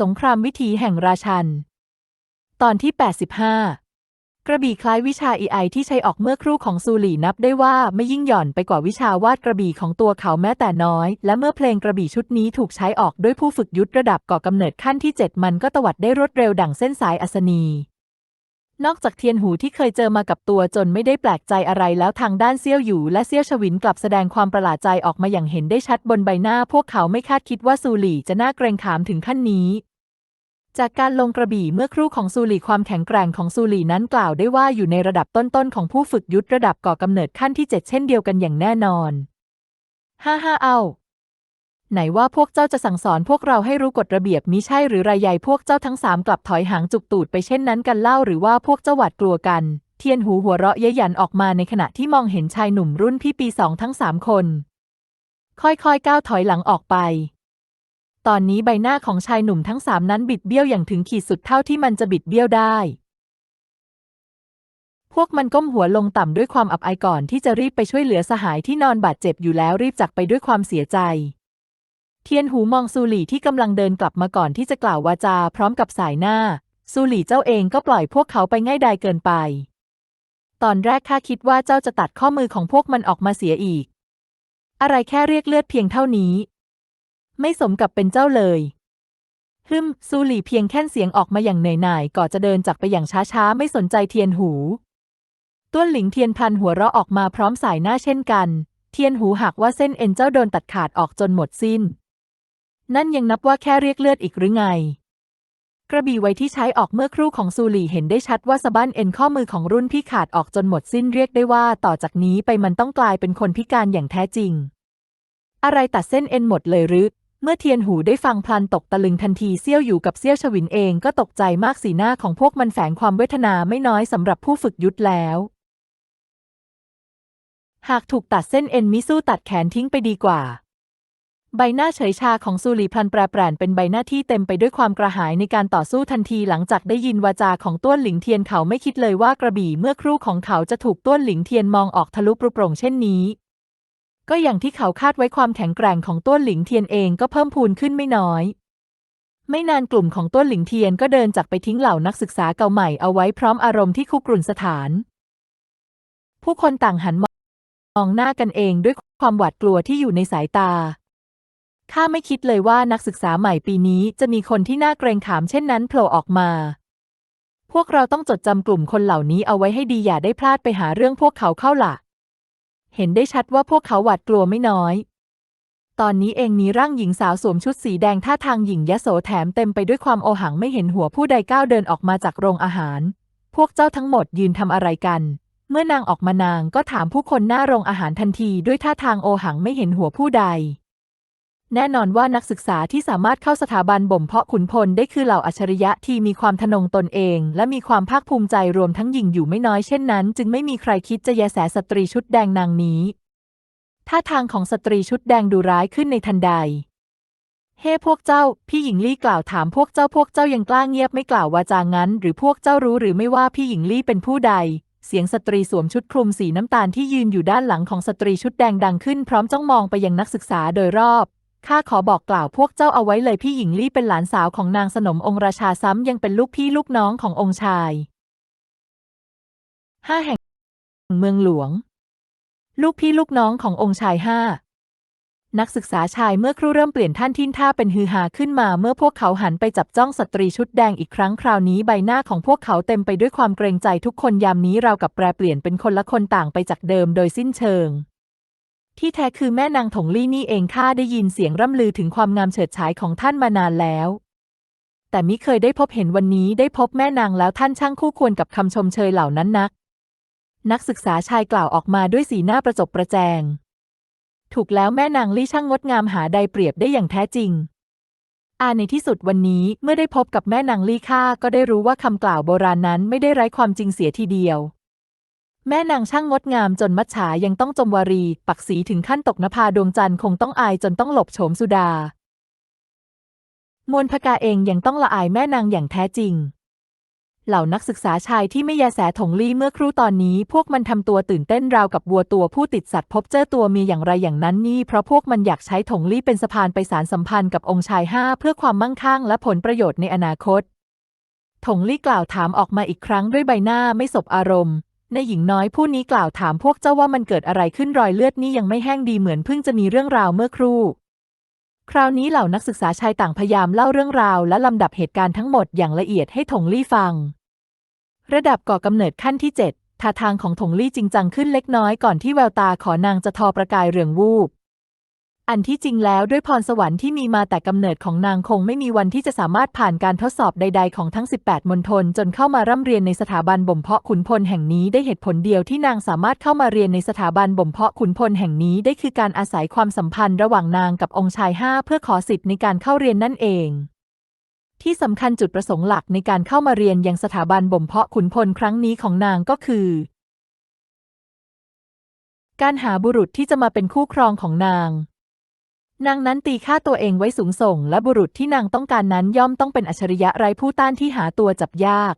สงครามวิถีแห่งราชัน ตอนที่ 85 กระบี่คล้ายวิชา EI ที่ใช้ออกเมื่อครู่ของซูหลี่นับได้ว่าไม่ยิ่งหย่อนไปกว่าวิชาวาดกระบี่ของตัวเขาแม้แต่น้อย และเมื่อเพลงกระบี่ชุดนี้ถูกใช้ออกด้วยผู้ฝึกยุทธระดับก่อกำเนิดขั้นที่ 7 มันก็ตวัดได้รวดเร็วดั่งเส้นสายอัศนีนอกจากเทียนหูที่เคยเจอมากับตัวจนไม่ได้แปลกใจอะไรแล้วทางด้านเซี่ยวหยูและเซี่ยวชวินกลับแสดงความประหลาดใจออกมาอย่างเห็นได้ชัดบนใบหน้า พวกเขาไม่คาดคิดว่าซูหลี่จะน่าเกรงขามถึงขั้นนี้ จากการลงกระบี่เมื่อครู่ของซูหลี่ความแข็งแกร่งของซูหลี่นั้นกล่าวได้ว่าอยู่ในระดับต้นๆของผู้ฝึกยุทธระดับก่อกำเนิดขั้นที่เจ็ดเช่นเดียวกันอย่างแน่นอนฮ่าฮ่าเอาไหนว่าพวกเจ้าจะสั่งสอนพวกเราให้รู้กฎระเบียบมิใช่หรือไรใหญ่พวกเจ้าทั้งสามกลับถอยหางจุกตูดไปเช่นนั้นกันเล่าหรือว่าพวกเจ้าหวาดกลัวกัน เทียนหูหัวเราะเย้ยหยันออกมาในขณะที่มองเห็นชายหนุ่มรุ่นพี่ปีสองทั้งสามคน ค่อยๆก้าวถอยหลังออกไป ตอนนี้ใบหน้าของชายหนุ่มทั้งสามนั้นบิดเบี้ยวอย่างถึงขีดสุดเท่าที่มันจะบิดเบี้ยวได้ พวกมันก้มหัวลงต่ำด้วยความอับอายก่อนที่จะรีบไปช่วยเหลือสหายที่นอนบาดเจ็บอยู่แล้วรีบจากไปด้วยความเสียใจ เทียนหูมองซูหลี่ที่กำลังเดินกลับมาก่อนที่จะกล่าววาจาพร้อมกับสายหน้า ซูหลี่เจ้าเองก็ปล่อยพวกเขาไปง่ายดายเกินไป ตอนแรกข้าคิดว่าเจ้าจะตัดข้อมือของพวกมันออกมาเสียอีก อะไรแค่เรียกเลือดเพียงเท่านี้ ไม่สมกับเป็นเจ้าเลยฮึมซูหลี่เพียงแค่นเสียงออกมาอย่างเหนื่อยหน่ายก่อนจะเดินจากไปอย่างช้าๆ ไม่สนใจเทียนหู ต้วนหลิงเทียนพันหัวเราะออกมาพร้อมสายหน้าเช่นกัน เทียนหูหักว่าเส้นเอ็นเจ้าโดนตัดขาดออกจนหมดสิ้น นั่นยังนับว่าแค่เรียกเลือดอีกหรือไง กระบี่ไว้ที่ใช้ออกเมื่อครู่ของซูหลี่เห็นได้ชัดว่าสะบั้นเอ็นข้อมือของรุ่นพี่ขาดออกจนหมดสิ้นเรียกได้ว่าต่อจากนี้ไปมันต้องกลายเป็นคนพิการอย่างแท้จริง อะไรตัดเส้นเอ็นหมดเลยหรือ เมื่อเทียนหูได้ฟังพลันตกตะลึงทันทีเซี่ยวอยู่กับเซี่ยวชวินเองก็ตกใจมากสีหน้าของพวกมันแฝงความเวทนาไม่น้อยสำหรับผู้ฝึกยุทธแล้ว หากถูกตัดเส้นเอ็นมิสู้ตัดแขนทิ้งไปดีกว่า ใบหน้าเฉยชาของซูหลีพลันแปรแปรนเป็นใบหน้าที่เต็มไปด้วยความกระหายในการต่อสู้ทันทีหลังจากได้ยินวาจาของต้วนหลิงเทียนเขาไม่คิดเลยว่ากระบี่เมื่อครู่ของเขาจะถูกต้วนหลิงเทียนมองออกทะลุปรุโปร่งเช่นนี้ ก็อย่างที่เขาคาดไว้ความแข็งแกร่งของต้วนหลิงเทียนเองก็เพิ่มพูนขึ้นไม่น้อย ไม่นานกลุ่มของต้วนหลิงเทียนก็เดินจากไปทิ้งเหล่านักศึกษาเก่าใหม่เอาไว้พร้อมอารมณ์ที่คุกรุ่นสถาน ผู้คนต่างหันมองหน้ากันเองด้วยความหวาดกลัวที่อยู่ในสายตาข้าไม่คิดเลยว่านักศึกษาใหม่ปีนี้จะมีคนที่น่าเกรงขามเช่นนั้นโผล่ออกมา พวกเราต้องจดจำกลุ่มคนเหล่านี้เอาไว้ให้ดีอย่าได้พลาดไปหาเรื่องพวกเขาเข้าล่ะ เห็นได้ชัดว่าพวกเขาหวาดกลัวไม่น้อย ตอนนี้เองมีร่างหญิงสาวสวมชุดสีแดงท่าทางหญิงยโสแถมเต็มไปด้วยความโอหังไม่เห็นหัวผู้ใดก้าวเดินออกมาจากโรงอาหาร พวกเจ้าทั้งหมดยืนทำอะไรกัน เมื่อนางออกมานางก็ถามผู้คนหน้าโรงอาหารทันทีด้วยท่าทางโอหังไม่เห็นหัวผู้ใด แน่นอนว่านักศึกษาที่สามารถเข้าสถาบันบ่มเพาะขุนพลได้คือเหล่าอัจฉริยะที่มีความทะนงตนเอง และมีความภาคภูมิใจรวมทั้งหญิงอยู่ไม่น้อยเช่นนั้น จึงไม่มีใครคิดจะแยแสสตรีชุดแดงนางนี้ท่าทางของสตรีชุดแดงดูร้ายขึ้นในทันใด เฮ้พวกเจ้า พี่หญิงลี่กล่าวถามพวกเจ้าพวกเจ้ายังกล้าเงียบไม่กล่าววาจางั้น หรือพวกเจ้ารู้หรือไม่ว่าพี่หญิงลี่เป็นผู้ใด เสียงสตรีสวมชุดคลุมสีน้ำตาลที่ยืนอยู่ด้านหลังของสตรีชุดแดงดังขึ้นพร้อมจ้องมองไปยังนักศึกษาโดยรอบ ข้าขอบอกกล่าวพวกเจ้าเอาไว้เลยพี่หญิงลี่เป็นหลานสาวของนางสนมองค์ราชาซ้ำยังเป็นลูกพี่ลูกน้องขององค์ชายห้าแห่ง เมืองหลวง ลูกพี่ลูกน้องขององค์ชายห้านักศึกษาชายเมื่อครู่เริ่มเปลี่ยนท่านทินท่าเป็นฮือฮาขึ้นมาเมื่อพวกเขาหันไปจับจ้องสตรีชุดแดงอีกครั้งคราวนี้ใบหน้าของพวกเขาเต็มไปด้วยความเกรงใจทุกคนยามนี้เรากับแปรเปลี่ยนเป็นคนละคนต่างไปจากเดิมโดยสิ้นเชิง ที่แท้คือแม่นางถงลี่นี่เองข้าได้ยินเสียงร่ำลือถึงความงามเฉิดฉายของท่านมานานแล้ว แต่มิเคยได้พบเห็นวันนี้ได้พบแม่นางแล้วท่านช่างคู่ควรกับคำชมเชยเหล่านั้นนัก นักศึกษาชายกล่าวออกมาด้วยสีหน้าประจบประแจง ถูกแล้วแม่นางลี่ช่างงดงามหาใดเปรียบได้อย่างแท้จริงอาในที่สุดวันนี้เมื่อได้พบกับแม่นางลี่ข้าก็ได้รู้ว่าคำกล่าวโบราณนั้นไม่ได้ไร้ความจริงเสียทีเดียว แม่นางช่างงดงามจนมัจฉายังต้องจมวารี ปักสีถึงขั้นตกนภาดวงจันทร์คงต้องอายจนต้องหลบโฉมสุดามวลพกาเองยังต้องละอายแม่นางอย่างแท้จริง เหล่านักศึกษาชายที่ไม่แยแสถงลี่เมื่อครู่ตอนนี้ พวกมันทำตัวตื่นเต้นราวกับวัวตัวผู้ติดสัตว์พบเจอตัวมีอย่างไรอย่างนั้นนี่ เพราะพวกมันอยากใช้ถงลี่เป็นสะพานไปสารสัมพันธ์กับองค์ชายห้าเพื่อความมั่งคั่งและผลประโยชน์ในอนาคต ถงลี่กล่าวถามออกมาอีกครั้งด้วยใบหน้าไม่สบอารมณ์ ในหญิงน้อยผู้นี้กล่าวถามพวกเจ้าว่ามันเกิดอะไรขึ้นรอยเลือดนี่ยังไม่แห้งดีเหมือนเพิ่งจะมีเรื่องราวเมื่อครู่ คราวนี้เหล่านักศึกษาชายต่างพยายามเล่าเรื่องราวและลำดับเหตุการณ์ทั้งหมดอย่างละเอียดให้ถงลี่ฟัง ระดับก่อกำเนิดขั้นที่7ท่าทางของถงลี่จริงจังขึ้นเล็กน้อยก่อนที่แววตาขอนางจะทอประกายเรืองวูบ อันที่จริงแล้วด้วยพรสวรรค์ที่มีมาแต่กำเนิดของนางคงไม่มีวันที่จะสามารถผ่านการทดสอบใด ๆ ของทั้ง 18 มณฑลจนเข้ามาร่ำเรียนในสถาบันบ่มเพาะขุนพลแห่งนี้ได้เหตุผลเดียวที่นางสามารถเข้ามาเรียนในสถาบันบ่มเพาะขุนพลแห่งนี้ได้คือการอาศัยความสัมพันธ์ระหว่างนางกับองค์ชายห้าเพื่อขอสิทธิ์ในการเข้าเรียนนั่นเองที่สำคัญจุดประสงค์หลักในการเข้ามาเรียนยังสถาบันบ่มเพาะขุนพลครั้งนี้ของนางก็คือ การหาบุรุษที่จะมาเป็นคู่ครองของนาง นางนั้นตีค่าตัวเองไว้สูงส่ง และบุรุษที่นางต้องการนั้นย่อมต้องเป็นอัจฉริยะไร้ผู้ต้านที่หาตัวจับยาก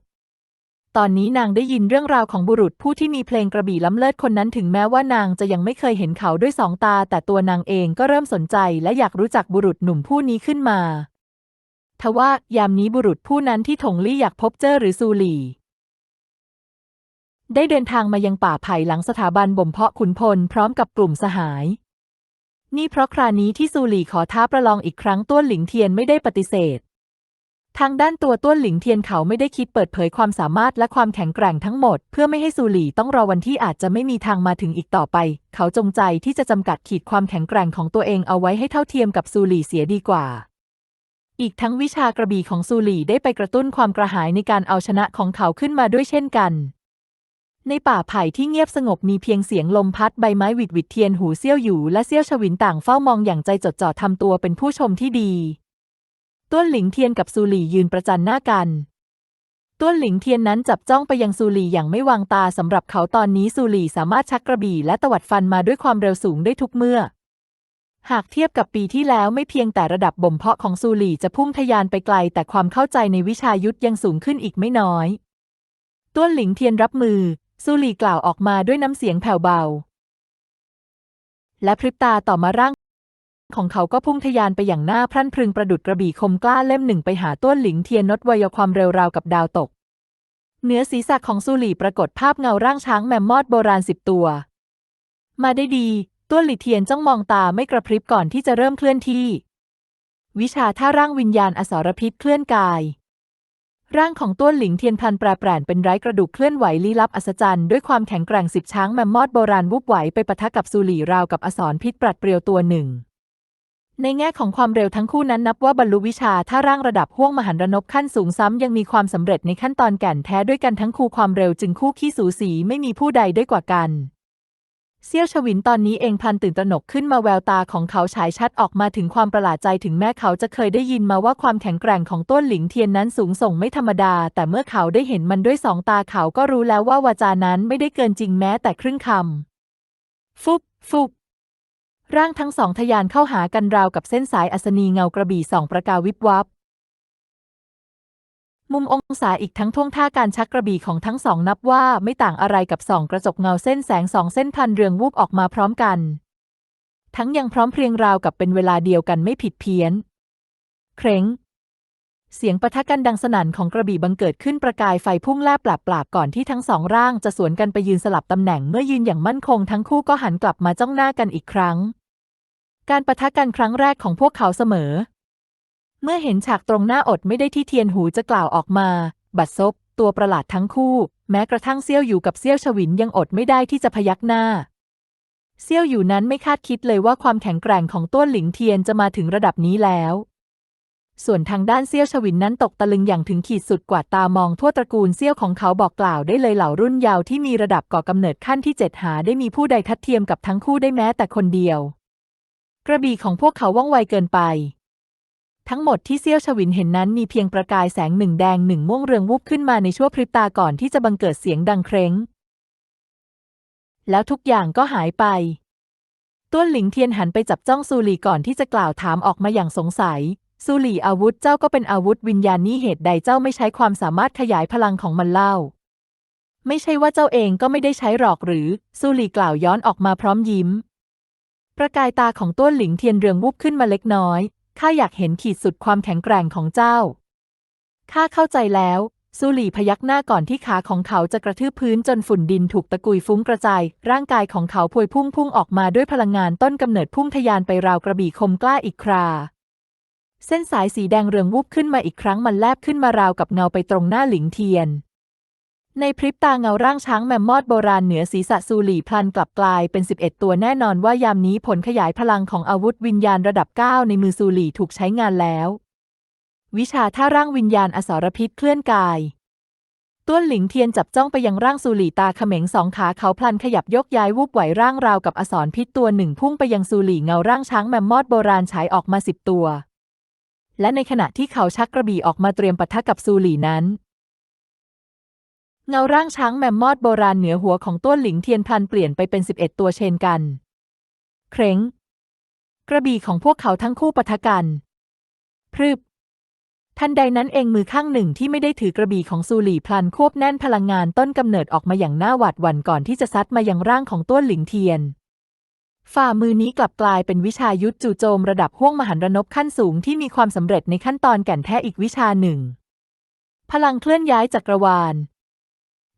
ตอนนี้นางได้ยินเรื่องราวของบุรุษผู้ที่มีเพลงกระบี่ล้ำเลิศคนนั้นถึงแม้ว่านางจะยังไม่เคยเห็นเขาด้วยสองตา แต่ตัวนางเองก็เริ่มสนใจและอยากรู้จักบุรุษหนุ่มผู้นี้ขึ้นมา ทว่ายามนี้บุรุษผู้นั้นที่ถงลี่อยากพบเจอหรือซูหลี่ได้เดินทางมายังป่าไผ่หลังสถาบันบ่มเพาะขุนพลพร้อมกับกลุ่มสหาย นี่เพราะครานี้ที่ซูหลี่ขอท้าประลองอีกครั้งต้วนหลิงเทียนไม่ได้ปฏิเสธ ทางด้านตัวต้วนหลิงเทียนเขาไม่ได้คิดเปิดเผยความสามารถและความแข็งแกร่งทั้งหมด เพื่อไม่ให้ซูหลี่ต้องรอวันที่อาจจะไม่มีทางมาถึงอีกต่อไป เขาจงใจที่จะจำกัดขีดความแข็งแกร่งของตัวเองเอาไว้ให้เท่าเทียมกับซูหลี่เสียดีกว่า อีกทั้งวิชากระบี่ของซูหลี่ได้ไปกระตุ้นความกระหายในการเอาชนะของเขาขึ้นมาด้วยเช่นกัน ในป่าไผ่ที่เงียบสงบมีเพียงเสียงลมพัดใบไม้หวิดหวิดเทียนหูเซี่ยวอยู่และเซี่ยวชวินต่างเฝ้ามองอย่างใจจดจ่อทำตัวเป็นผู้ชมที่ดีต้วนหลิงเทียนกับซูหลี่ยืนประจันหน้ากันต้วนหลิงเทียนนั้นจับจ้องไปยังซูหลี่อย่างไม่วางตาสำหรับเขาตอนนี้ซูหลี่สามารถชักกระบี่และตวัดฟันมาด้วยความเร็วสูงได้ทุกเมื่อ หากเทียบกับปีที่แล้วไม่เพียงแต่ระดับบ่มเพาะของซูหลี่จะพุ่งทะยานไปไกล แต่ความเข้าใจในวิชายุทธยังสูงขึ้นอีกไม่น้อยต้วนหลิงเทียนรับมือ ซูหลี่กล่าวออกมาด้วยน้ำเสียงแผ่วเบา และพริบตาต่อมาร่าง ของเขาก็พุ่งทะยานไปอย่างหน้าพรั่นพรึงประดุดกระบี่คมกล้าเล่มหนึ่งไปหาต้วนหลิงเทียนนดวยความเร็วราวกับดาวตก เหนือศีรษะของซูหลี่ปรากฏภาพเงาร่างช้างแมมมอดโบราณสิบตัว มาได้ดีต้วนหลี่เทียนจ้องมองตาไม่กระพริบก่อนที่จะเริ่มเคลื่อนที่ วิชาท่าร่างวิญญาณอสรพิษเคลื่อนกาย ร่างของต้วนหลิงเทียนพันแปรแปรนเป็นไร้กระดูกเคลื่อนไหวลี้ลับอัศจรรย์ด้วยความแข็งแกร่งสิบช้างแมมมอดโบราณวุบไหวไปปะทะกับซูหลี่ราวกับอสรพิษปรัดเปรียวตัวหนึ่ง ในแง่ของความเร็วทั้งคู่นั้นนับว่าบรรลุวิชาถ้าร่างระดับห้วงมหันรนบขั้นสูงซ้ำยังมีความสำเร็จในขั้นตอนแก่นแท้ด้วยกันทั้งคู่ความเร็วจึงคู่ขี้สูสีไม่มีผู้ใดได้กว่ากัน เซี่ยวชวินตอนนี้เองพันตื่นตระหนกขึ้นมาแววตาของเขาฉายชัดออกมาถึงความประหลาดใจถึงแม้เขาจะเคยได้ยินมาว่าความแข็งแกร่งของต้นหลิงเทียนนั้นสูงส่งไม่ธรรมดา แต่เมื่อเขาได้เห็นมันด้วยสองตาเขาก็รู้แล้วว่าวาจานั้นไม่ได้เกินจริงแม้แต่ครึ่งคำฟุบฟุบร่างทั้งสองทะยานเข้าหากันราวกับเส้นสายอัศนีเงากระบี่สองประกาวิบวับ มุมองศาอีกทั้งท่วงท่าการชักกระบี่ของทั้งสองนับว่าไม่ต่างอะไรกับสองกระจกเงาเส้นแสงสองเส้นพันเรืองวูบออกมาพร้อมกัน ทั้งยังพร้อมเพรียงราวกับเป็นเวลาเดียวกันไม่ผิดเพี้ยน เคร้งเสียงปะทะกันดังสนั่นของกระบี่บังเกิดขึ้นประกายไฟพุ่งแลบปราบปราบก่อนที่ทั้งสองร่างจะสวนกันไปยืนสลับตำแหน่งเมื่อยืนอย่างมั่นคงทั้งคู่ก็หันกลับมาจ้องหน้ากันอีกครั้ง การปะทะกันครั้งแรกของพวกเขาเสมอ เมื่อเห็นฉากตรงหน้าอดไม่ได้ที่เทียนหูจะกล่าวออกมา บัดซบ ตัวประหลาดทั้งคู่ แม้กระทั่งเซี่ยวอยู่กับเซี่ยวชวินยังอดไม่ได้ที่จะพยักหน้า เซี่ยวอยู่นั้นไม่คาดคิดเลยว่าความแข็งแกร่งของต้วนหลิงเทียนจะมาถึงระดับนี้แล้ว ส่วนทางด้านเซี่ยวชวินนั้นตกตะลึงอย่างถึงขีดสุดกว่าดตามองทั่วตระกูลเซี่ยวของเขาบอกกล่าวได้เลยเหล่ารุ่นยาวที่มีระดับก่อกำเนิดขั้นที่เจ็ดหาได้มีผู้ใดทัดเทียมกับทั้งคู่ได้แม้แต่คนเดียว กระบี่ของพวกเขาว่องไวเกินไป ทั้งหมดที่เซี่ยวชวินเห็นนั้นมีเพียงประกายแสงหนึ่งแดงหนึ่งม่วงเรืองวูบขึ้นมาในชั่วพริบตาก่อนที่จะบังเกิดเสียงดังเคร้ง แล้วทุกอย่างก็หายไปต้วนหลิงเทียนหันไปจับจ้องซูหลี่ก่อนที่จะกล่าวถามออกมาอย่างสงสัยสุหลี่อาวุธเจ้าก็เป็นอาวุธวิญญาณนี้เหตุใดเจ้าไม่ใช้ความสามารถขยายพลังของมันเล่า ไม่ใช่ว่าเจ้าเองก็ไม่ได้ใช้หรอกหรือสุหลี่กล่าวย้อนออกมาพร้อมยิ้ม ประกายตาของต้นหลิงเทียนเรืองวุบขึ้นมาเล็กน้อย ข้าอยากเห็นขีดสุดความแข็งแกร่งของเจ้า ข้าเข้าใจแล้วสุหลีพยักหน้าก่อนที่ขาของเขาจะกระทืบพื้นจนฝุ่นดินถูกตะกุยฟุ้งกระจาย ร่างกายของเขาพวยพุ่งพุ่งออกมาด้วยพลังงานต้นกำเนิดพุ่งทะยานไปราวกระบี่คมกล้าอีกครา เส้นสายสีแดงเรืองวุบขึ้นมาอีกครั้งมันแลบขึ้นมาราวกับเงาไปตรงหน้าหลิงเทียน ในพริบตาเงาร่างช้างแมมมอดโบราณเหนือศีรษะซูหลี่พลันกลับกลายเป็น 11 ตัวแน่นอนว่ายามนี้ผลขยายพลังของอาวุธวิญญาณระดับ 9 ในมือซูหลี่ถูกใช้งานแล้ว วิชาท่าร่างวิญญาณอสรพิษเคลื่อนกาย ต้วนหลิงเทียนจับจ้องไปยังร่างซูหลี่ตาเขม็งสองขาเขาพลันขยับยกย้ายวูบไหวร่างราวกับอสรพิษตัวหนึ่งพุ่งไปยังซูหลี่เงาร่างช้างแมมมอดโบราณฉายออกมาสิบตัว และในขณะที่เขาชักกระบี่ออกมาเตรียมปะทะกับซูหลี่นั้น เงาร่างช้างแมมมอดโบราณเหนือหัวของต้วนหลิงเทียนพลันเปลี่ยนไปเป็นสิบเอ็ดตัวเชนกัน เคร้ง กระบี่ของพวกเขาทั้งคู่ปะทะกัน พรึบ ทันใดนั้นเองมือข้างหนึ่งที่ไม่ได้ถือกระบี่ของซูหลี่พลันควบแน่นพลังงานต้นกำเนิดออกมาอย่างน่าหวาดหวั่นก่อนที่จะซัดมายังร่างของต้วนหลิงเทียน ฝ่ามือนี้กลับกลายเป็นวิชายุทธจู่โจมระดับห้วงมหันรนบขั้นสูงที่มีความสำเร็จในขั้นตอนแก่นแท้อีกวิชาหนึ่ง พลังเคลื่อนย้ายจักรวาล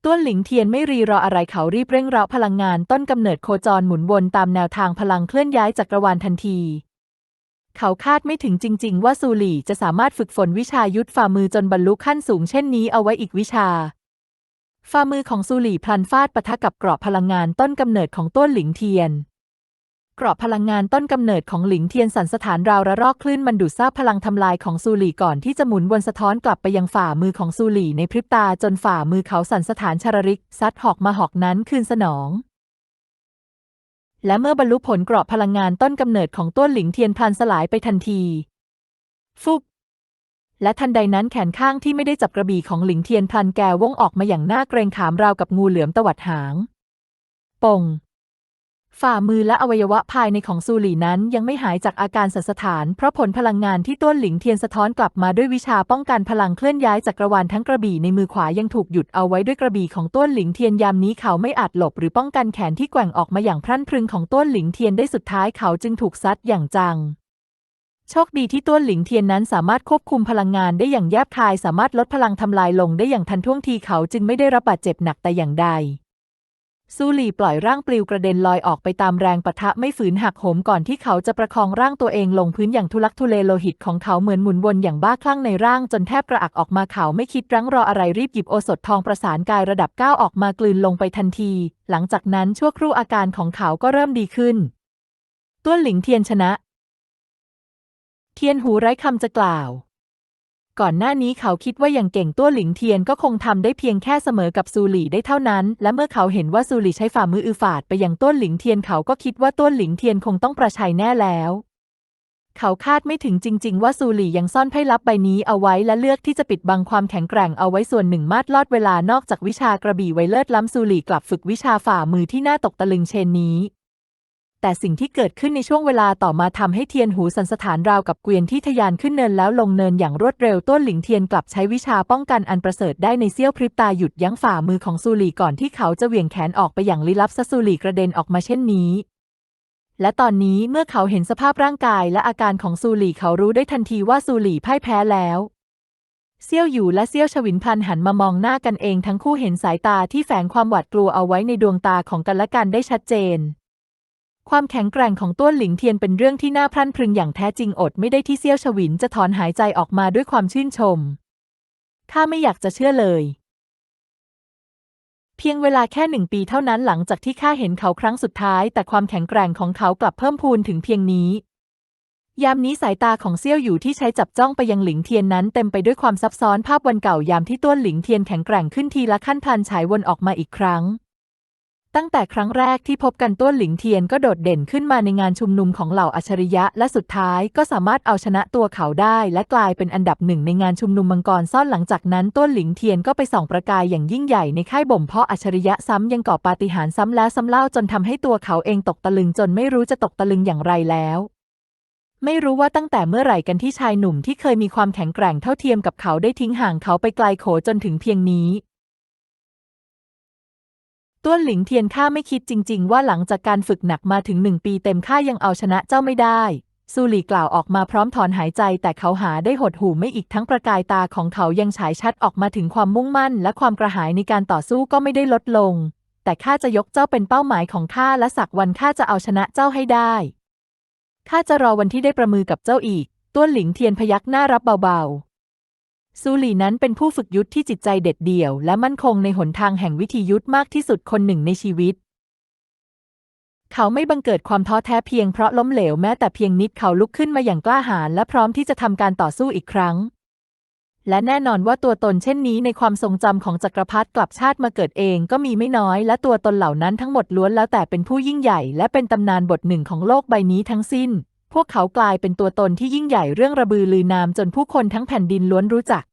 ต้วนหลิงเทียนไม่รีรออะไรเขารีบเร่งเร้าพลังงานต้นกำเนิดโคจรหมุนวนตามแนวทางพลังเคลื่อนย้ายจักรวาลทันที เขาคาดไม่ถึงจริง ๆ ว่าซูหลี่จะสามารถฝึกฝนวิชายุทธฝ่ามือจนบรรลุขั้นสูงเช่นนี้เอาไว้อีกวิชา ฝ่ามือของซูหลี่พลันฟาดปะทะกับกรอบพลังงานต้นกำเนิดของต้นหลิงเทียน กรอบพลังงานต้นกำเนิดของหลิงเทียนสันสถานราวระรอกคลื่นมันดูดซาบพลังทำลายของซูหลี่ก่อนที่จะหมุนวนสะท้อนกลับไปยังฝ่ามือของซูหลี่ในพริบตาจนฝ่ามือเขาสันสถานชรริกซัดหอกมาหอกนั้นคืนสนอง และเมื่อบรรลุผลกรอบพลังงานต้นกำเนิดของต้นหลิงเทียนพลันสลายไปทันที ฟุบและทันใดนั้นแขนข้างที่ไม่ได้จับกระบี่ของหลิงเทียนพลันแกว่งออกมาอย่างน่าเกรงขามราวกับงูเหลือมตวัดหาง ปง ฝ่ามือและอวัยวะภายในของซูหลี่นั้นยังไม่หายจากอาการสัสถาน เพราะผลพลังงานที่ต้นหลิงเทียนสะท้อนกลับมาด้วยวิชาป้องกันพลังเคลื่อนย้ายจักรวาลทั้งกระบี่ในมือขวายังถูกหยุดเอาไว้ด้วยกระบี่ของต้นหลิงเทียนยามนี้เขาไม่อาจหลบหรือป้องกันแขนที่แกว่งออกมาอย่างพรั่นพรึงของต้นหลิงเทียนได้สุดท้ายเขาจึงถูกซัดอย่างจังโชคดีที่ต้นหลิงเทียนนั้นสามารถควบคุมพลังงานได้อย่างแยบคาย สามารถลดพลังทำลายลงได้อย่างทันท่วงทีเขาจึงไม่ได้รับบาดเจ็บหนักแต่อย่างใด ซูหลี่ปล่อยร่างปลิวกระเด็นลอยออกไปตามแรงปะทะไม่ฝืนหักโหมก่อนที่เขาจะประคองร่างตัวเองลงพื้นอย่างทุลักทุเลโลหิตของเขาเหมือนหมุนวนอย่างบ้าคลั่งในร่างจนแทบกระอักออกมาเขาไม่คิดรั้งรออะไรรีบหยิบโอสถทองประสานกายระดับเก้าออกมากลืนลงไปทันที หลังจากนั้นชั่วครู่อาการของเขาก็เริ่มดีขึ้น ต้วนหลิงเทียนชนะ เทียนหูไร้คำจะกล่าว ก่อนหน้านี้เขาคิดว่าอย่างเก่งตัวหลิงเทียนก็คงทำได้เพียงแค่เสมอกับซูหลี่ได้เท่านั้น และเมื่อเขาเห็นว่าซูหลี่ใช้ฝ่ามืออือฝาดไปยังต้นหลิงเทียนเขาก็คิดว่าต้นหลิงเทียนคงต้องประชัยแน่แล้ว เขาคาดไม่ถึงจริง ๆ ว่าซูหลี่ยังซ่อนไพ่ลับใบนี้เอาไว้และเลือกที่จะปิดบังความแข็งแกร่งเอาไว้ส่วนหนึ่งมาดลอดเวลานอกจากวิชากระบี่ไวเลิศล้ำซูหลี่กลับฝึกวิชาฝ่ามือที่น่าตกตะลึงเชนนี้ แต่สิ่งที่เกิดขึ้นในช่วงเวลาต่อมาทำให้เทียนหูสันสถานราวกับเกวียนที่ทะยานขึ้นเนินแล้วลงเนินอย่างรวดเร็วต้นหลิงเทียนกลับใช้วิชาป้องกันอันประเสริฐได้ในเสี้ยวพริบตาหยุดยั้งฝ่ามือของซูหลี่ก่อนที่เขาจะเหวี่ยงแขนออกไปอย่างลี้ลับซะซูหลี่กระเด็นออกมาเช่นนี้และตอนนี้เมื่อเขาเห็นสภาพร่างกายและอาการของซูหลี่เขารู้ได้ทันทีว่าซูหลี่พ่ายแพ้แล้วเซี่ยวหยูและเซี่ยวชวินพันหันมามองหน้ากันเองทั้งคู่เห็นสายตาที่แฝงความหวาดกลัวเอาไว้ในดวงตาของกันและกันได้ชัดเจน ความแข็งแกร่งของต้วนหลิงเทียนเป็นเรื่องที่น่าพรั่นพรึงอย่างแท้จริงอดไม่ได้ที่เซี่ยวชวินจะถอนหายใจออกมาด้วยความชื่นชม ข้าไม่อยากจะเชื่อเลย เพียงเวลาแค่หนึ่งปีเท่านั้นหลังจากที่ข้าเห็นเขาครั้งสุดท้าย แต่ความแข็งแกร่งของเขากลับเพิ่มพูนถึงเพียงนี้ ยามนี้สายตาของเซี่ยวอยู่ที่ใช้จับจ้องไปยังหลิงเทียนนั้นเต็มไปด้วยความซับซ้อนภาพวันเก่ายามที่ต้วนหลิงเทียนแข็งแกร่งขึ้นทีละขั้นพลันฉายวนออกมาอีกครั้ง ตั้งแต่ครั้งแรกที่พบกันต้วนหลิงเทียนก็โดดเด่นขึ้นมาในงานชุมนุมของเหล่าอัจฉริยะ และสุดท้ายก็สามารถเอาชนะตัวเขาได้ และกลายเป็นอันดับหนึ่งในงานชุมนุมมังกรซ่อนหลังจากนั้นต้วนหลิงเทียนก็ไปส่องประกายอย่างยิ่งใหญ่ในค่ายบ่มเพาะอัจฉริยะซ้ำยังก่อปาฏิหาริย์ซ้ำแล้วซ้ำเล่าจนทำให้ตัวเขาเองตกตะลึงจนไม่รู้จะตกตะลึงอย่างไรแล้วไม่รู้ว่าตั้งแต่เมื่อไหร่กันที่ชายหนุ่มที่เคยมีความแข็งแกร่งเท่าเทียมกับเขาได้ทิ้งห่างเขาไปไกลโขจนถึงเพียงนี้ ต้วนหลิงเทียนข้าไม่คิดจริง ๆ ว่าหลังจากการฝึกหนักมาถึงหนึ่งปีเต็มข้ายังเอาชนะเจ้าไม่ได้ ซูหลีกล่าวออกมาพร้อมถอนหายใจ แต่เขาหาได้หดหูไม่อีกทั้งประกายตาของเขายังฉายชัดออกมาถึงความมุ่งมั่น และความกระหายในการต่อสู้ก็ไม่ได้ลดลง แต่ข้าจะยกเจ้าเป็นเป้าหมายของข้าและสักวันข้าจะเอาชนะเจ้าให้ได้ข้าจะรอวันที่ได้ประมือกับเจ้าอีก ต้วนหลิงเทียนพยักหน้ารับเบาๆ ซูหลีนั้นเป็นผู้ฝึกยุทธที่จิตใจเด็ดเดี่ยว และมั่นคงในหนทางแห่งวิธียุทธมากที่สุดคนหนึ่งในชีวิต เขาไม่บังเกิดความท้อแท้เพียงเพราะล้มเหลวแม้แต่เพียงนิดเขาลุกขึ้นมาอย่างกล้าหาญและพร้อมที่จะทำการต่อสู้อีกครั้ง และแน่นอนว่าตัวตนเช่นนี้ในความทรงจำของจักรพรรดิกลับชาติมาเกิดเองก็มีไม่น้อย และตัวตนเหล่านั้นทั้งหมดล้วนแล้วแต่เป็นผู้ยิ่งใหญ่ และเป็นตำนานบทหนึ่งของโลกใบนี้ทั้งสิ้น พวกเขากลายเป็นตัวตนที่ยิ่งใหญ่เรื่องระบือลือนามจนผู้คนทั้งแผ่นดินล้วนรู้จัก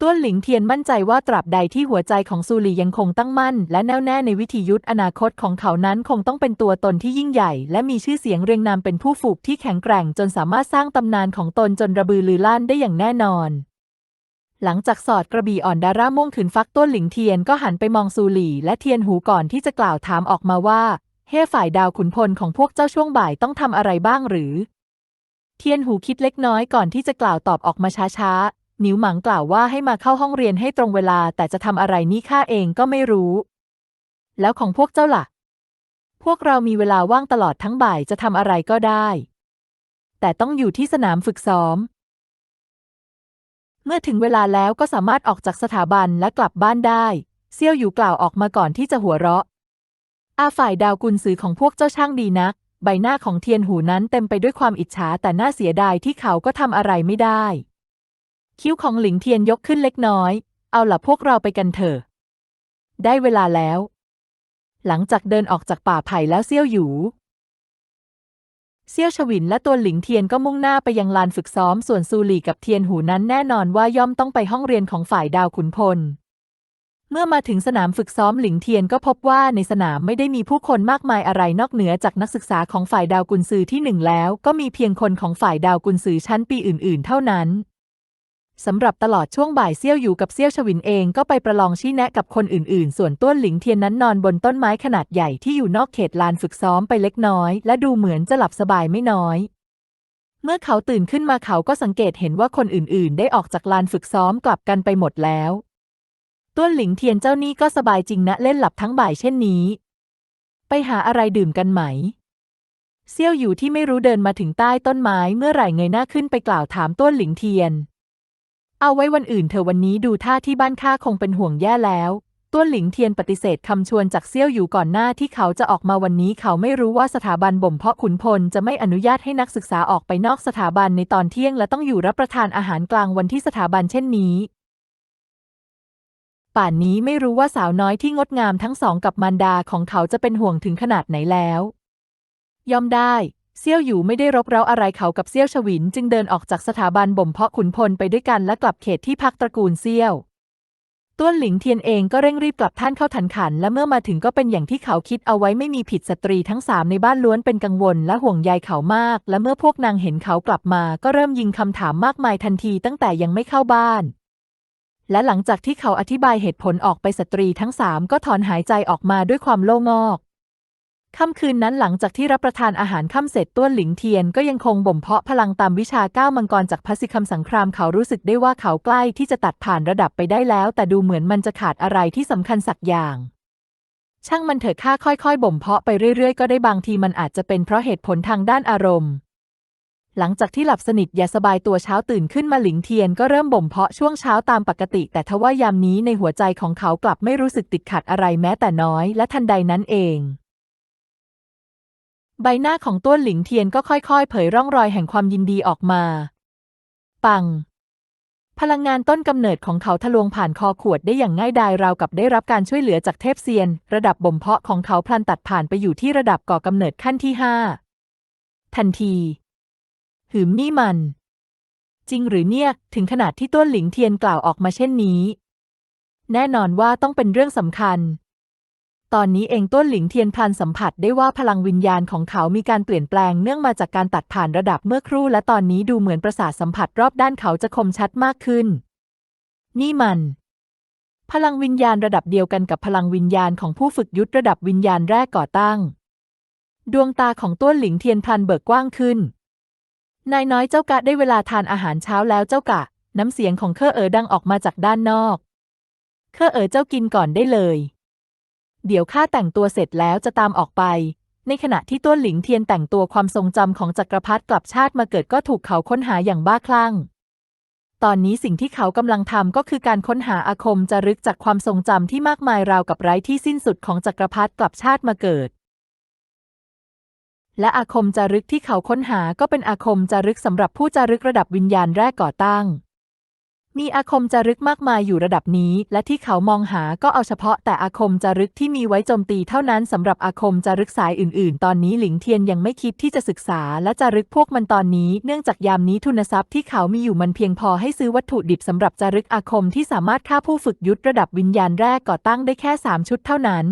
ต้วนหลิงเทียนมั่นใจว่าตราบใดที่หัวใจของซูหลียังคงตั้งมั่น และแน่วแน่ในวิธียุทธอนาคตของเขานั้นคงต้องเป็นตัวตนที่ยิ่งใหญ่ และมีชื่อเสียงเรียงนามเป็นผู้ฝูกที่แข็งแกร่งจนสามารถสร้างตำนานของตนจนระบือลือลั่นได้อย่างแน่นอนหลังจากสอดกระบี่อ่อนดาร่าม่วงขืนฟักต้นหลิงเทียนก็หันไปมองซูหลี่และเทียนหูก่อนที่จะกล่าวถามออกมาว่า เฮ้ฝ่ายดาวขุนพลของพวกเจ้าช่วงบ่ายต้องทำอะไรบ้างหรือ เทียนหูคิดเล็กน้อยก่อนที่จะกล่าวตอบออกมาช้าๆหนิวหมังกล่าวว่าให้มาเข้าห้องเรียนให้ตรงเวลาแต่จะทำอะไรนี่ข้าเองก็ไม่รู้ แล้วของพวกเจ้าล่ะ พวกเรามีเวลาว่างตลอดทั้งบ่ายจะทำอะไรก็ได้ แต่ต้องอยู่ที่สนามฝึกซ้อม เมื่อถึงเวลาแล้วก็สามารถออกจากสถาบันและกลับบ้านได้ เซี่ยวอยู่กล่าวออกมาก่อนที่จะหัวเราะ อาฝ่ายดาวกุนซือของพวกเจ้าช่างดีนัก ใบหน้าของเทียนหูนั้นเต็มไปด้วยความอิจฉาแต่น่าเสียดายที่เขาก็ทำอะไรไม่ได้ คิ้วของหลิงเทียนยกขึ้นเล็กน้อย เอาล่ะพวกเราไปกันเถอะ ได้เวลาแล้ว หลังจากเดินออกจากป่าไผ่แล้วเซี่ยวหยูเซี่ยวฉวินและตัวหลิงเทียนก็มุ่งหน้าไปยังลานฝึกซ้อม ส่วนซูหลี่กับเทียนหูนั้นแน่นอนว่าย่อมต้องไปห้องเรียนของฝ่ายดาวขุนพล เมื่อมาถึงสนามฝึกซ้อมหลิงเทียนก็พบว่าในสนามไม่ได้มีผู้คนมากมายอะไรนอกเหนือจากนักศึกษาของฝ่ายดาวกุนซือที่หนึ่งแล้ว ก็มีเพียงคนของฝ่ายดาวกุนซือชั้นปีอื่น ๆ เท่านั้นสำหรับตลอดช่วงบ่ายเซี่ยวอยู่กับเซี่ยวฉวินเองก็ไปประลองชี้แนะกับคนอื่นๆ ส่วนต้วนหลิงเทียนนั้นนอนบนต้นไม้ขนาดใหญ่ที่อยู่นอกเขตลานฝึกซ้อมไปเล็กน้อย และดูเหมือนจะหลับสบายไม่น้อย เมื่อเขาตื่นขึ้นมาเขาก็สังเกตเห็นว่าคนอื่นๆ ได้ออกจากลานฝึกซ้อมกลับกันไปหมดแล้ว ต้วนหลิงเทียนเจ้านี่ก็สบายจริงนะเล่นหลับทั้งบ่ายเช่นนี้ ไปหาอะไรดื่มกันไหม เซี่ยวอยู่ที่ไม่รู้เดินมาถึงใต้ต้นไม้เมื่อไหร่เงยหน้าขึ้นไปกล่าวถามต้วนหลิงเทียน เอาไว้วันอื่นเธอวันนี้ดูท่าที่บ้านข้าคงเป็นห่วงแย่แล้วต้วนหลิงเทียนปฏิเสธคำชวนจากเซี่ยวอยู่ก่อนหน้าที่เขาจะออกมาวันนี้เขาไม่รู้ว่าสถาบันบ่มเพาะขุนพลจะไม่อนุญาตให้นักศึกษาออกไปนอกสถาบันในตอนเที่ยงและต้องอยู่รับประทานอาหารกลางวันที่สถาบันเช่นนี้ ป่านนี้ไม่รู้ว่าสาวน้อยที่งดงามทั้งสองกับมารดาของเขาจะเป็นห่วงถึงขนาดไหนแล้วยอมได้เซี่ยวอยู่ไม่ได้รบเร้าอะไรเขากับเซี่ยวฉวิน จึงเดินออกจากสถาบันบ่มเพาะขุนพลไปด้วยกันและกลับเขตที่พักตระกูลเซี่ยวต้วนหลิงเทียนเองก็เร่งรีบกลับท่านเข้าถันขัน และเมื่อมาถึงก็เป็นอย่างที่เขาคิดเอาไว้ไม่มีผิดสตรีทั้งสามในบ้านล้วนเป็นกังวลและห่วงใยเขามาก และเมื่อพวกนางเห็นเขากลับมาก็เริ่มยิงคำถามมากมายทันทีตั้งแต่ยังไม่เข้าบ้าน และหลังจากที่เขาอธิบายเหตุผลออกไปสตรีทั้งสามก็ถอนหายใจออกมาด้วยความโล่งอก ค่ำคืนนั้นหลังจากที่รับประทานอาหารค่ำเสร็จต้วนหลิงเทียนก็ยังคงบ่มเพาะพลังตามวิชาก้าวมังกรจากพระสิคำสังครามเขารู้สึกได้ว่าเขาใกล้ที่จะตัดผ่านระดับไปได้แล้ว แต่ดูเหมือนมันจะขาดอะไรที่สำคัญสักอย่างช่างมันเถอะข้าค่อยๆ บ่มเพาะไปเรื่อยๆ ก็ได้บางทีมันอาจจะเป็นเพราะเหตุผลทางด้านอารมณ์ หลังจากที่หลับสนิทอย่าสบายตัวเช้าตื่นขึ้นมาหลิงเทียนก็เริ่มบ่มเพาะช่วงเช้าตามปกติ แต่ทว่ายามนี้ในหัวใจของเขากลับไม่รู้สึกติดขัดอะไรแม้แต่น้อย และทันใดนั้นเอง ใบหน้าของต้วนหลิงเทียนก็ค่อยๆ เผยร่องรอยแห่งความยินดีออกมา ปัง พลังงานต้นกำเนิดของเขาทะลวงผ่านคอขวดได้อย่างง่ายดายราวกับได้รับการช่วยเหลือจากเทพเซียน ระดับบ่มเพาะของเขาพลันตัดผ่านไปอยู่ที่ระดับก่อกำเนิดขั้นที่ห้าทันที หืมนี่มัน จริงหรือเนี่ย ถึงขนาดที่ต้วนหลิงเทียนกล่าวออกมาเช่นนี้ แน่นอนว่าต้องเป็นเรื่องสำคัญ ตอนนี้เองต้นหลิงเทียนพลันสัมผัสได้ว่าพลังวิญญาณของเขามีการเปลี่ยนแปลงเนื่องมาจากการตัดผ่านระดับเมื่อครู่และตอนนี้ดูเหมือนประสาทสัมผัสรอบด้านเขาจะคมชัดมากขึ้น นี่มัน พลังวิญญาณระดับเดียวกันกับพลังวิญญาณของผู้ฝึกยุทธระดับวิญญาณแรกก่อตั้ง ดวงตาของต้นหลิงเทียนพลันเบิกกว้างขึ้น นายน้อยเจ้ากะได้เวลาทานอาหารเช้าแล้วเจ้ากะ น้ำเสียงของเคอเอ๋อดังออกมาจากด้านนอก เคอเอ๋อเจ้ากินก่อนได้เลย เดี๋ยวข้าแต่งตัวเสร็จแล้วจะตามออกไป ในขณะที่ต้นหลิงเทียนแต่งตัวความทรงจำของจักรพรรดิกลับชาติมาเกิดก็ถูกเขาค้นหาอย่างบ้าคลั่ง ตอนนี้สิ่งที่เขากำลังทำก็คือการค้นหาอาคมจารึกจากความทรงจำที่มากมายราวกับไร้ที่สิ้นสุดของจักรพรรดิกลับชาติมาเกิด และอาคมจารึกที่เขาค้นหาก็เป็นอาคมจารึกสำหรับผู้จารึกระดับวิญญาณแรกก่อตั้ง มีอาคมจารึกมากมายอยู่ระดับนี้ และที่เขามองหาก็เอาเฉพาะแต่อาคมจารึกที่มีไว้โจมตีเท่านั้นสำหรับอาคมจารึกสายอื่น ๆ ตอนนี้หลิงเทียนยังไม่คิดที่จะศึกษาและจารึกพวกมันตอนนี้ เนื่องจากยามนี้ทุนทรัพย์ที่เขามีอยู่มันเพียงพอให้ซื้อวัตถุดิบสำหรับจารึกอาคมที่สามารถฆ่าผู้ฝึกยุทธระดับวิญญาณแรกก่อตั้งได้แค่สามชุดเท่านั้น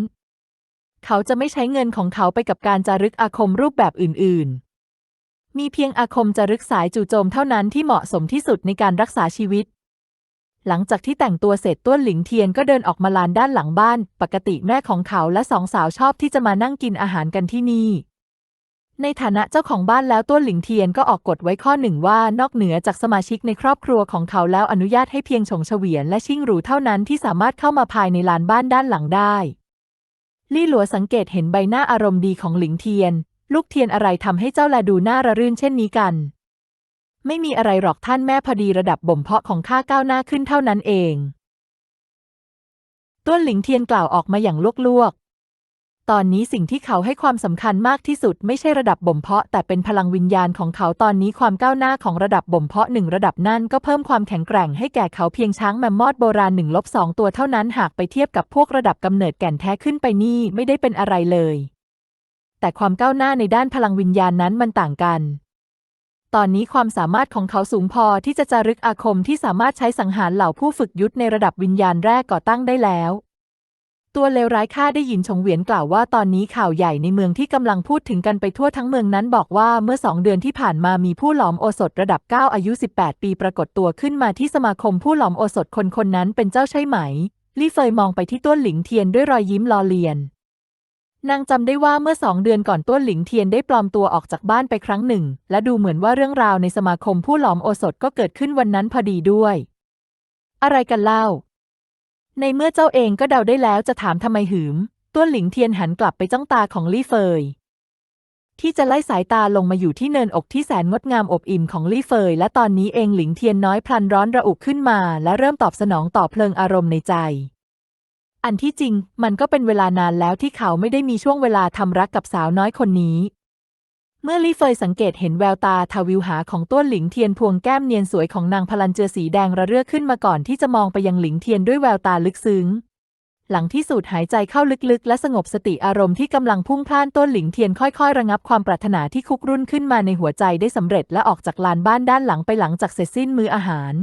เขาจะไม่ใช้เงินของเขาไปกับการจารึกอาคมรูปแบบอื่น ๆ มีเพียงอาคมจารึกสายจู่โจมเท่านั้นที่เหมาะสมที่สุดในการรักษาชีวิต หลังจากที่แต่งตัวเสร็จต้วนหลิงเทียนก็เดินออกมาลานด้านหลังบ้าน ปกติแม่ของเขาและสองสาวชอบที่จะมานั่งกินอาหารกันที่นี่ ในฐานะเจ้าของบ้านแล้วต้วนหลิงเทียนก็ออกกฎไว้ข้อหนึ่งว่านอกเหนือจากสมาชิกในครอบครัวของเขาแล้วอนุญาตให้เพียงฉงเฉวียนและชิ่งหรูเท่านั้นที่สามารถเข้ามาภายในลานบ้านด้านหลังได้ ลี่หลัวสังเกตเห็นใบหน้าอารมณ์ดีของหลิงเทียน ลูกเทียนอะไรทำให้เจ้าแลดูน่าระรื่นเช่นนี้กัน ไม่มีอะไรหรอกท่านแม่พอดีระดับบ่มเพาะของข้าก้าวหน้าขึ้นเท่านั้นเองต้วนหลิงเทียนกล่าวออกมาอย่างลวก ตอนนี้สิ่งที่เขาให้ความสำคัญมากที่สุดไม่ใช่ระดับบ่มเพาะ แต่เป็นพลังวิญญาณของเขาตอนนี้ความก้าวหน้าของระดับบ่มเพาะหนึ่งระดับนั่นก็เพิ่มความแข็งแกร่งให้แก่เขาเพียงช้างแมมมอดโบราณหนึ่งลบสองตัวเท่านั้นหากไปเทียบกับพวกระดับกำเนิดแก่นแท้ขึ้นไปนี่ไม่ได้เป็นอะไรเลย แต่ความก้าวหน้าในด้านพลังวิญญาณนั้นมันต่างกันตอนนี้ความสามารถของเขาสูงพอที่จะจารึกอาคมที่สามารถใช้สังหารเหล่าผู้ฝึกยุทธในระดับวิญญาณแรกก่อตั้งได้แล้ว ตัวเลวร้ายข้าได้ยินชงเหวียนกล่าวว่าตอนนี้ข่าวใหญ่ในเมืองที่กำลังพูดถึงกันไปทั่วทั้งเมืองนั้นบอกว่าเมื่อสองเดือนที่ผ่านมามีผู้หลอมโอสถระดับ 9 อายุ 18 ปีปรากฏตัวขึ้นมาที่สมาคมผู้หลอมโอสถคนคนนั้นเป็นเจ้าใช่ไหม ลี่เฟยมองไปที่ต้นหลิงเทียนด้วยรอยยิ้มลอเลียน นางจำได้ว่าเมื่อสองเดือนก่อนต้นหลิงเทียนได้ปลอมตัวออกจากบ้านไปครั้งหนึ่ง และดูเหมือนว่าเรื่องราวในสมาคมผู้หลอมโอสถก็เกิดขึ้นวันนั้นพอดีด้วย อะไรกันเล่า ในเมื่อเจ้าเองก็เดาได้แล้วจะถามทำไมหืม ต้วนหลิงเทียนหันกลับไปจ้องตาของลี่เฟย ที่จะไล่สายตาลงมาอยู่ที่เนินอกที่แสนงดงามอบอิ่มของลี่เฟย และตอนนี้เองหลิงเทียนน้อยพลันร้อนระอุขึ้นมา และเริ่มตอบสนองต่อเพลิงอารมณ์ในใจ อันที่จริงมันก็เป็นเวลานานแล้วที่เขาไม่ได้มีช่วงเวลาทำรักกับสาวน้อยคนนี้ เมื่อลี่เฟยสังเกตเห็นแววตาทาวิวหาของต้วนหลิงเทียนพวงแก้มเนียนสวยของนางพลันเจือสีแดงระเรื่อขึ้นมาก่อนที่จะมองไปยังหลิงเทียนด้วยแววตาลึกซึ้ง หลังที่สูดหายใจเข้าลึกๆ และสงบสติอารมณ์ที่กำลังพุ่งพล่านต้นหลิงเทียนค่อยๆ ระงับความปรารถนาที่คุกรุ่นขึ้นมาในหัวใจได้สำเร็จและออกจากลานบ้านด้านหลังไปหลังจากเสร็จสิ้นมื้ออาหาร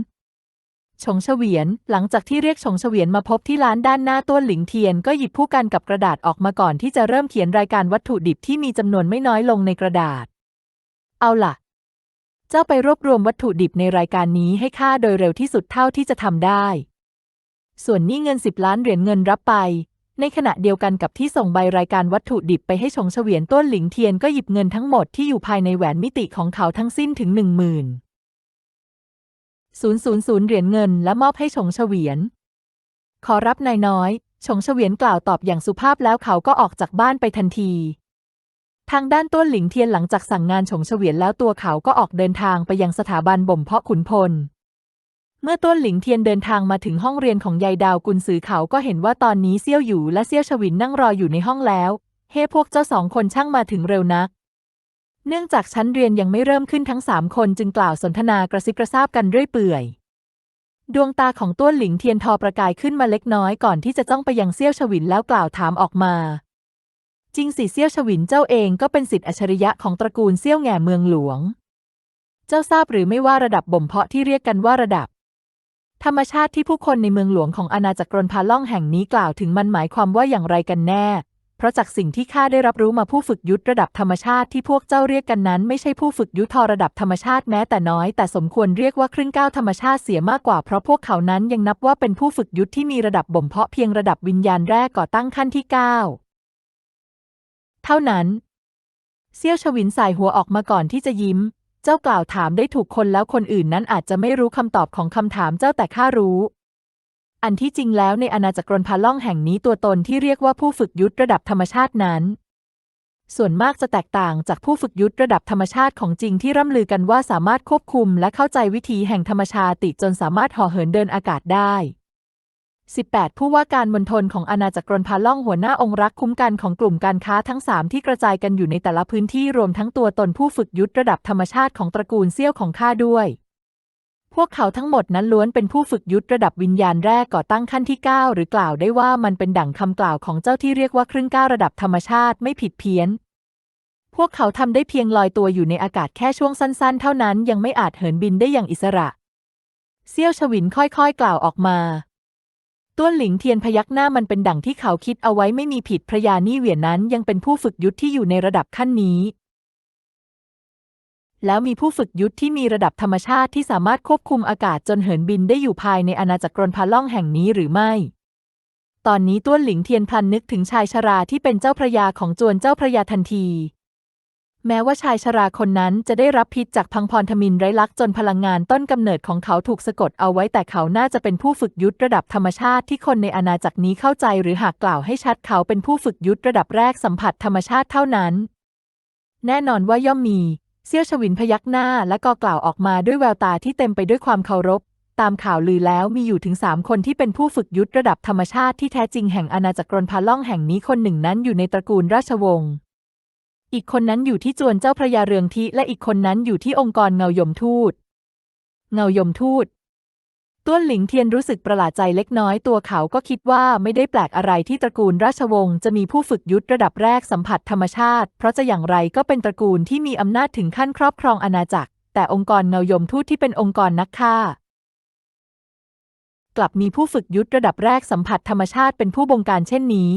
ชงเฉวียน หลังจากที่เรียกชงเฉวียนมาพบที่ร้านด้านหน้าต้นหลิงเทียนก็หยิบผู้กันกับกระดาษออกมาก่อนที่จะเริ่มเขียนรายการวัตถุดิบที่มีจำนวนไม่น้อยลงในกระดาษ เอาล่ะ เจ้าไปรวบรวมวัตถุดิบในรายการนี้ให้ข้าโดยเร็วที่สุดเท่าที่จะทำได้ ส่วนนี้เงินสิบล้านเหรียญเงินรับไป ในขณะเดียวกันกับที่ส่งใบรายการวัตถุดิบไปให้ชงเฉวียนต้นหลิงเทียนก็หยิบเงินทั้งหมดที่อยู่ภายในแหวนมิติของเขาทั้งสิ้นถึงหนึ่งหมื่น ศูนย์ศูนย์ศูนย์เหรียญเงินและมอบให้ชงเฉวียน ขอรับนายน้อยชงเฉวียนกล่าวตอบอย่างสุภาพแล้วเขาก็ออกจากบ้านไปทันที ทางด้านต้นหลิงเทียนหลังจากสั่งงานชงเฉวียนแล้วตัวเขาก็ออกเดินทางไปยังสถาบันบ่มเพาะขุนพล เมื่อต้นหลิงเทียนเดินทางมาถึงห้องเรียนของยายดาวกุนซือเขาก็เห็นว่าตอนนี้เซี่ยวอยู่และเซี่ยวชวินนั่งรออยู่ในห้องแล้ว เฮ้พวกเจ้าสองคนช่างมาถึงเร็วนัก เนื่องจากชั้นเรียนยังไม่เริ่มขึ้นทั้งสามคนจึงกล่าวสนทนากระซิบกระซาบกันเรื่อยเปื่อย ดวงตาของต้วนหลิงเทียนทอประกายขึ้นมาเล็กน้อยก่อนที่จะจ้องไปยังเซี่ยวชวินแล้วกล่าวถามออกมา จริงสิเซี่ยวชวินเจ้าเองก็เป็นสิทธิอัจฉริยะของตระกูลเซี่ยวแง่เมืองหลวง เจ้าทราบหรือไม่ว่าระดับบ่มเพาะที่เรียกกันว่าระดับ ธรรมชาติที่ผู้คนในเมืองหลวงของอาณาจักรกรนพาล่องแห่งนี้กล่าวถึงมันหมายความว่าอย่างไรกันแน่ เพราะจากสิ่งที่ข้าได้รับรู้มาผู้ฝึกยุทธระดับธรรมชาติที่พวกเจ้าเรียกกันนั้น ไม่ใช่ผู้ฝึกยุทธระดับธรรมชาติแม้แต่น้อยแต่สมควรเรียกว่าครึ่งก้าวธรรมชาติเสียมากกว่าเพราะพวกเขานั้นยังนับว่าเป็นผู้ฝึกยุทธที่มีระดับบ่มเพาะเพียงระดับวิญญาณแรกก่อตั้งขั้นที่เก้าเท่านั้น เซี่ยวชวินสายหัวออกมาก่อนที่จะยิ้ม เจ้ากล่าวถามได้ถูกคนแล้วคนอื่นนั้นอาจจะไม่รู้คำตอบของคำถามเจ้าแต่ข้ารู้ อันที่จริงแล้วในอาณาจักรนพาล่องแห่งนี้ตัวตนที่เรียกว่าผู้ฝึกยุทธระดับธรรมชาตินั้น ส่วนมากจะแตกต่างจากผู้ฝึกยุทธระดับธรรมชาติของจริงที่ร่ำลือกันว่าสามารถควบคุมและเข้าใจวิธีแห่งธรรมชาติจนสามารถห่อเหินเดินอากาศได้ 18 ผู้ว่าการมณฑลของอาณาจักรกรนพาล่องหัวหน้าองค์รักคุ้มกันของกลุ่มการค้าทั้ง 3 ที่กระจายกันอยู่ในแต่ละพื้นที่รวมทั้งตัวตนผู้ฝึกยุทธระดับธรรมชาติของตระกูลเซี่ยวของข้าด้วย พวกเขาทั้งหมดนั้นล้วนเป็นผู้ฝึกยุทธระดับวิญญาณแรกก่อตั้งขั้นที่ 9 หรือกล่าวได้ว่ามันเป็นดั่งคำกล่าวของเจ้าที่เรียกว่าครึ่งก้าวระดับธรรมชาติไม่ผิดเพี้ยน พวกเขาทำได้เพียงลอยตัวอยู่ในอากาศแค่ช่วงสั้นๆ เท่านั้นยังไม่อาจเหินบินได้อย่างอิสระ เซี่ยวชวินค่อยๆ กล่าวออกมาต้วนหลิงเทียนพยักหน้ามันเป็นดั่งที่เขาคิดเอาไว้ไม่มีผิดพระยานี่เหวียนนั้นยังเป็นผู้ฝึกยุทธที่อยู่ในระดับขั้นนี้ แล้วมีผู้ฝึกยุทธที่มีระดับธรรมชาติที่สามารถควบคุมอากาศจนเหินบินได้อยู่ภายในอาณาจักรกรนพาล่องแห่งนี้หรือไม่ ตอนนี้ต้วนหลิงเทียนพลันนึกถึงชายชราที่เป็นเจ้าพระยาของจวนเจ้าพระยาทันที แม้ว่าชายชราคนนั้นจะได้รับพิษจากพังพรทมินไร้ลักจนพลังงานต้นกำเนิดของเขาถูกสะกดเอาไว้แต่เขาน่าจะเป็นผู้ฝึกยุทธระดับธรรมชาติที่คนในอาณาจักรนี้เข้าใจหรือหากกล่าวให้ชัดเขาเป็นผู้ฝึกยุทธระดับแรกสัมผัสธรรมชาติเท่านั้น แน่นอนว่าย่อมมี เซี่ยวชวินพยักหน้าและก็กล่าวออกมาด้วยแววตาที่เต็มไปด้วยความเคารพ ตามข่าวลือแล้วมีอยู่ถึงสามคนที่เป็นผู้ฝึกยุทธระดับธรรมชาติที่แท้จริงแห่งอาณาจักรกรนพาล่องแห่งนี้คนหนึ่งนั้นอยู่ในตระกูลราชวงศ์อีกคนนั้นอยู่ที่จวนเจ้าพระยาเรืองทิและอีกคนนั้นอยู่ที่องค์กรเงายมทูต เงายมทูต ต้วนหลิงเทียนรู้สึกประหลาดใจเล็กน้อยตัวเขาก็คิดว่าไม่ได้แปลกอะไรที่ตระกูลราชวงศ์จะมีผู้ฝึกยุทธระดับแรกสัมผัสธรรมชาติ เพราะจะอย่างไรก็เป็นตระกูลที่มีอำนาจถึงขั้นครอบครองอาณาจักร แต่องค์กรเงายมทูตที่เป็นองค์กรนักฆ่า กลับมีผู้ฝึกยุทธระดับแรกสัมผัสธรรมชาติเป็นผู้บงการเช่นนี้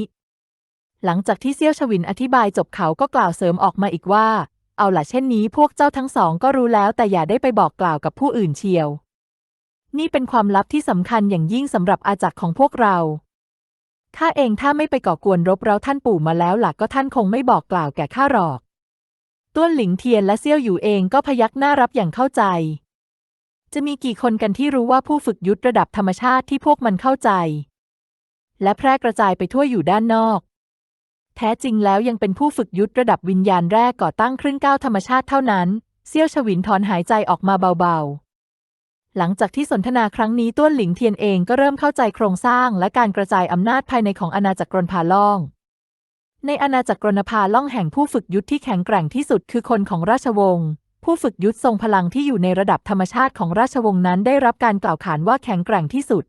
หลังจากที่เซี่ยวชวินอธิบายจบเขาก็กล่าวเสริมออกมาอีกว่า เอาล่ะเช่นนี้พวกเจ้าทั้งสองก็รู้แล้วแต่อย่าได้ไปบอกกล่าวกับผู้อื่นเชียว นี่เป็นความลับที่สำคัญอย่างยิ่งสำหรับอาจักรของพวกเราข้าเองถ้าไม่ไปก่อกวนรบเร้าท่านปู่มาแล้วหลักก็ท่านคงไม่บอกกล่าวแก่ข้าหรอก ต้วนหลิงเทียนและเซี่ยวอยู่เองก็พยักหน้ารับอย่างเข้าใจ จะมีกี่คนกันที่รู้ว่าผู้ฝึกยุทธระดับธรรมชาติที่พวกมันเข้าใจ และแพร่กระจายไปทั่วอยู่ด้านนอก แท้จริงแล้วยังเป็นผู้ฝึกยุทธระดับวิญญาณแรกก่อตั้งครึ่งก้าวธรรมชาติเท่านั้น เซี่ยวชวินถอนหายใจออกมาเบาๆ หลังจากที่สนทนาครั้งนี้ต้วนหลิงเทียนเองก็เริ่มเข้าใจโครงสร้างและการกระจายอำนาจภายในของอาณาจักรกรนพาล่อง ในอาณาจักรกรนพาล่องแห่งผู้ฝึกยุทธที่แข็งแกร่งที่สุดคือคนของราชวงศ์ ผู้ฝึกยุทธทรงพลังที่อยู่ในระดับธรรมชาติของราชวงศ์นั้นได้รับการกล่าวขานว่าแข็งแกร่งที่สุด